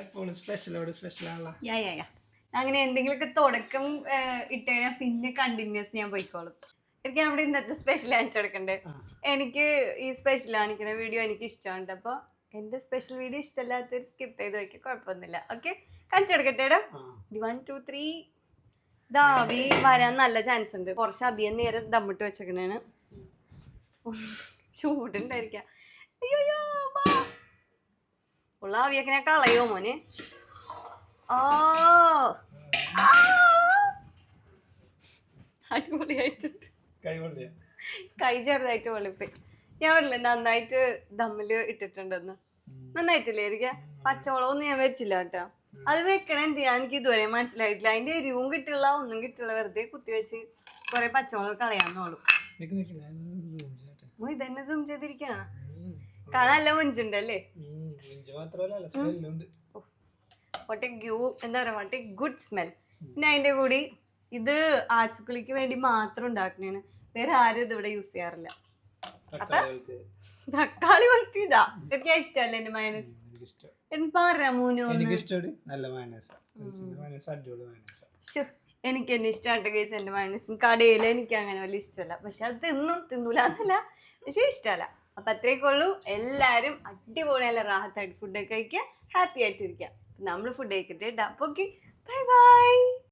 എപ്പോഴും സ്പെഷ്യലോട് സ്പെഷ്യൽ ആണല്ലോ. യാ യാ യാ അങ്ങനെ എന്തെങ്കിലുമൊക്കെ തുടക്കം ഇട്ട് കഴിഞ്ഞാൽ പിന്നെ കണ്ടിന്യൂസ് ഞാൻ പോയിക്കോളും. എനിക്ക് നമ്മുടെ ഇന്നത്തെ സ്പെഷ്യൽ കാണിച്ചു കൊടുക്കണ്ടേ? എനിക്ക് ഈ സ്പെഷ്യൽ കാണിക്കുന്ന വീഡിയോ എനിക്ക് ഇഷ്ടമുണ്ട്. അപ്പോൾ എന്റെ സ്പെഷ്യൽ വീഡിയോ ഇഷ്ടമല്ലാത്തൊരു സ്കിപ്പ് ചെയ്ത് വയ്ക്കുക കുഴപ്പമൊന്നുമില്ല. ഓക്കെ കാണിച്ചു കൊടുക്കട്ടെ വൺ ടു ത്രീ ദാവി വരാൻ നല്ല ചാൻസ് ഉണ്ട്. കുറച്ച് അധികം നേരം ദമ്മിട്ട് വെച്ചേക്കണേന് ചൂടുണ്ടായിരിക്കാം. അയ്യോ അയ്യോ, വാ. ഉള്ള ആവിയൊക്കെ ഞാൻ കളയോ മോനെ? ആ. അടിപൊളിയായിട്ടുണ്ട്. കൈ ചെറുതായിട്ട് വെളുപ്പി. ഞാൻ പറഞ്ഞില്ലേ നന്നായിട്ട് ദമ്മിൽ ഇട്ടിട്ടുണ്ടെന്ന്. നന്നായിട്ടില്ലേ? ഇരിക്കുക പച്ചമുളകൊന്നും ഞാൻ വെച്ചില്ല കേട്ടോ. അത് വെക്കണ എന്ത് ചെയ്യാൻ എനിക്ക് ഇതുവരെ മനസ്സിലായിട്ടില്ല. അതിന്റെ എരിവും കിട്ടില്ല ഒന്നും കിട്ടില്ല. വെറുതെ കുത്തി വെച്ച് കുറെ പച്ചമുളക് കളയാന്നോളൂ. ഓ ഇതന്നെ സൂം ചെയ്തിരിക്കാണ്. കാണാൻ നല്ല മുഞ്ചുണ്ടല്ലേ? എന്താ പറയാ വാട്ട് എ ഗുഡ് സ്മെൽ പിന്നെ അതിന്റെ കൂടി ഇത് ആച്ചുക്കുളിക്ക് വേണ്ടി മാത്രം ഉണ്ടാക്കണേന് വേറെ ആരും ഇത് ഇവിടെ യൂസ് ചെയ്യാറില്ല. തക്കാളി വളർത്തിയതാ എനിക്ക് ഇഷ്ടമല്ല എന്റെ മയനസ് എനിക്ക് എന്നെ ഇഷ്ടമായിട്ട് കേസ് എന്റെ മൈനസ് കടയിൽ എനിക്ക് അങ്ങനെ വലിയ ഇഷ്ടമല്ല. പക്ഷെ അത് തിന്നും തിന്നൂലെന്നല്ല. പക്ഷെ ഇഷ്ടമല്ല. അപ്പൊ അത്രയൊക്കെ ഉള്ളൂ. എല്ലാവരും അടിപൊളിയല്ല റാഹത്തായിട്ട് ഫുഡൊക്കെ കഴിക്കുക. ഹാപ്പി ആയിട്ടിരിക്കുക. നമ്മൾ ഫുഡ് കഴിക്കട്ടെ കേട്ടോ ഓക്കെ ബൈ ബൈ